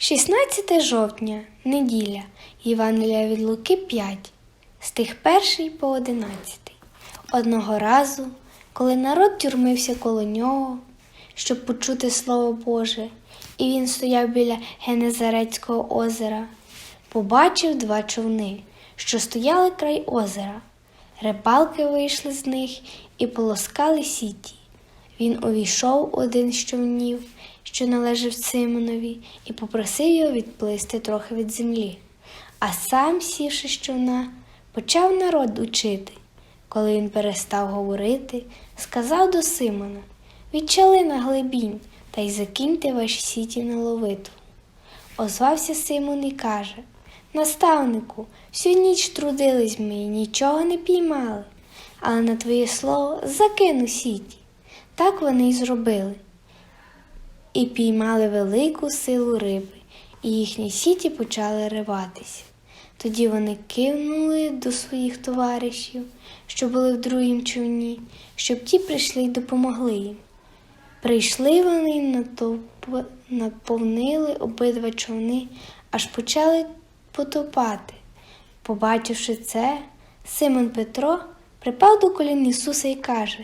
16 жовтня, неділя, Євангелія від Луки 5, стих 1 по 11. Одного разу, коли народ тюрмився коло нього, щоб почути Слово Боже, і він стояв біля Генезарецького озера, побачив два човни, що стояли край озера. Рибалки вийшли з них і полоскали сіті. Він увійшов один з човнів, що належав Симонові, і попросив його відплисти трохи від землі. А сам, сівши з човна, почав народ учити. Коли він перестав говорити, сказав до Симона Відчали на глибінь та й закиньте ваші сіті на ловитву. Озвався Симон і каже Наставнику, всю ніч трудились ми і нічого не піймали, але на твоє слово закину сіті. Так вони й зробили. І піймали велику силу риби, і їхні сіті почали риватися. Тоді вони кинули до своїх товаришів, що були в другім човні, щоб ті прийшли й допомогли їм. Прийшли вони наповнили обидва човни, аж почали потопати. Побачивши це, Симон Петро припав до колін Ісуса і каже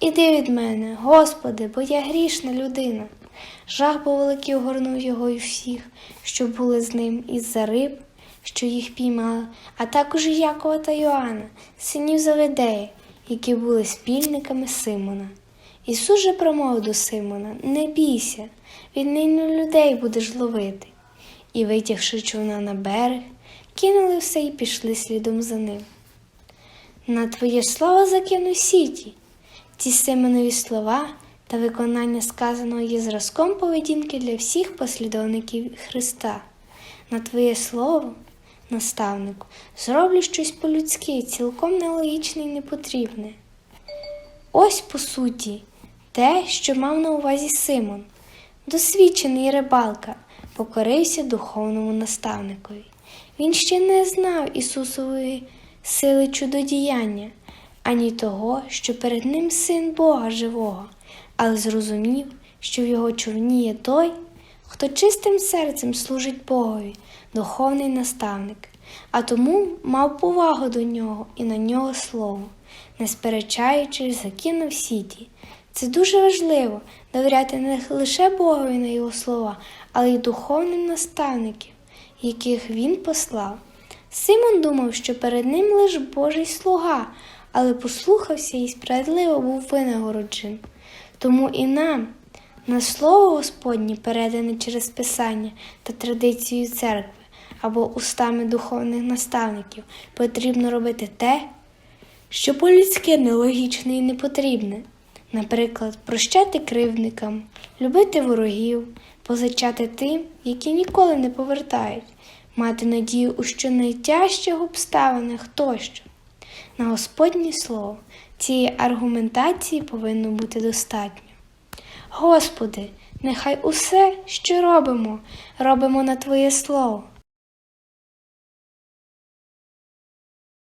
Іди від мене, Господи, бо я грішна людина. Жах був великий огорнув його і всіх, що були з ним із-за риб, що їх піймали, а також Якова та Йоанна, синів Заведея, які були спільниками Симона. Ісус же промовив до Симона: Не бійся, від нині людей будеш ловити. І, витягши човна на берег, кинули все і пішли слідом за ним. На твоє слово закину сіті. Ці Симонові слова та виконання сказаного є зразком поведінки для всіх послідовників Христа. На твоє слово, наставнику, зроблю щось по-людськи, цілком нелогічне і непотрібне. Ось по суті те, що мав на увазі Симон. Досвідчений рибалка покорився духовному наставникові. Він ще не знав Ісусової сили чудодіяння, ані того, що перед ним син Бога живого, але зрозумів, що в його човні є той, хто чистим серцем служить Богові, духовний наставник, а тому мав повагу до нього і на нього слово, не сперечаючись, закинув сіті. Це дуже важливо довіряти не лише Богові на його слова, але й духовним наставників, яких він послав. Симон думав, що перед ним лише Божий слуга, але послухався і справедливо був винагороджений. Тому і нам, на слово Господнє, передане через Писання та традицію церкви або устами духовних наставників, потрібно робити те, що по-людськи нелогічне і непотрібне. Наприклад, прощати кривдникам, любити ворогів, позичати тим, які ніколи не повертають, мати надію у щонайтяжчих обставинах тощо. На Господнє слово цієї аргументації повинно бути достатньо. Господи, нехай усе, що робимо, робимо на Твоє Слово.